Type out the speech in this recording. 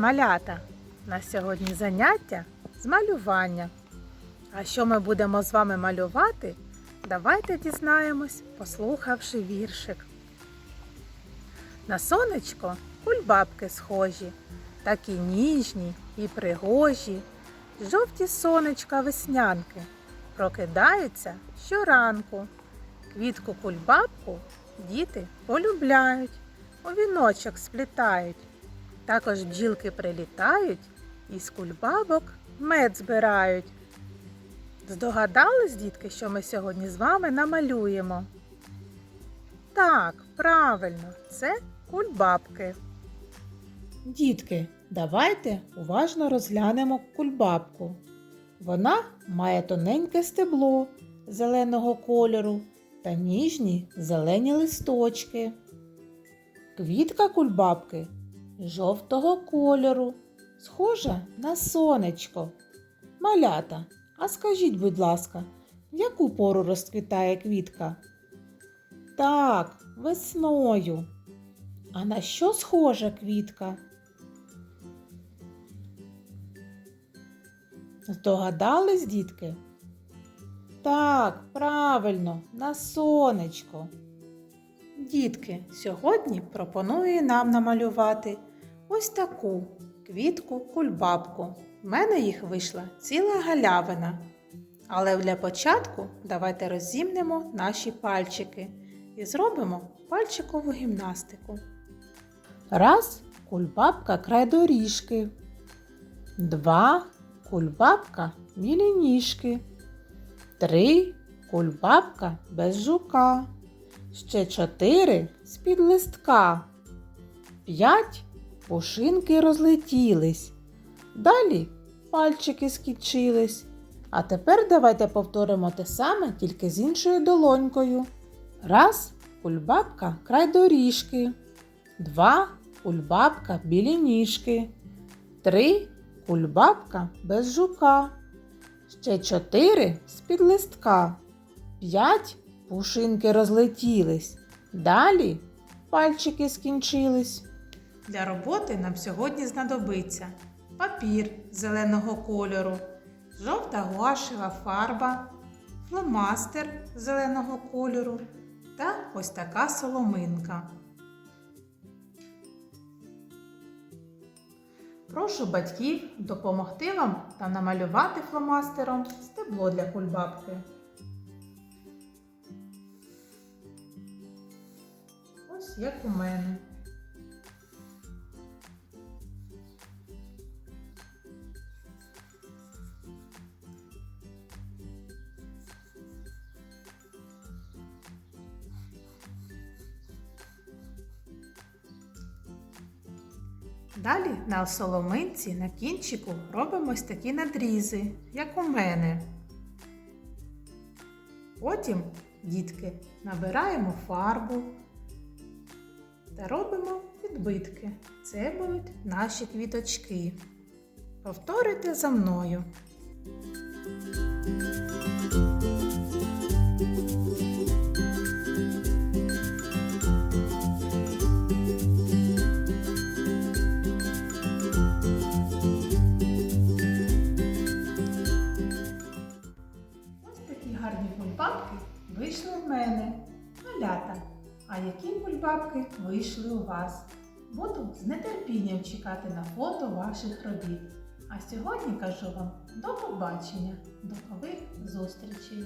малята! На сьогодні заняття з малювання. А що ми будемо з вами малювати? Давайте дізнаємось, послухавши віршик. На сонечко кульбабки схожі, такі ніжні і пригожі. Жовті сонечка веснянки прокидаються щоранку. Квітку кульбабку діти полюбляють, у віночок сплітають. Також бджілки прилітають і з кульбабок мед збирають. Здогадались, дітки, що ми сьогодні з вами намалюємо? Так, правильно, це кульбабки. Дітки, давайте уважно розглянемо кульбабку. Вона має тоненьке стебло зеленого кольору та ніжні зелені листочки. Квітка кульбабки жовтого кольору, схожа на сонечко. Малята, а скажіть, будь ласка, в яку пору розквітає квітка? Так, весною. А на що схожа квітка? Здогадались, дітки? Так, правильно, на сонечко. Дітки, сьогодні пропоную нам намалювати ось таку квітку кульбабку. В мене їх вийшла ціла галявина. Але для початку давайте розімнемо наші пальчики і зробимо пальчикову гімнастику. Раз кульбабка край доріжки. Два кульбабка білі ніжки. Три кульбабка без жука. Ще чотири з-під листка. П'ять пушинки розлетілись. Далі пальчики скінчились. А тепер давайте повторимо те саме, тільки з іншою долонькою. Раз кульбабка край доріжки. Два кульбабка білі ніжки. Три кульбабка без жука. Ще чотири з-під листка. П'ять пушинки розлетілись. Далі пальчики скінчились. Для роботи нам сьогодні знадобиться папір зеленого кольору, жовта гуашева фарба, фломастер зеленого кольору та ось така соломинка. Прошу батьків допомогти вам та намалювати фломастером стебло для кульбабки. Ось як у мене. Далі на соломинці на кінчику робимо ось такі надрізи, як у мене. Потім, дітки, набираємо фарбу та робимо відбитки. Це будуть наші квіточки. Повторюйте за мною. Вийшли в мене. Малята. А які бульбабки вийшли у вас? Буду з нетерпінням чекати на фото ваших робіт. А сьогодні кажу вам до побачення, до нових зустрічей!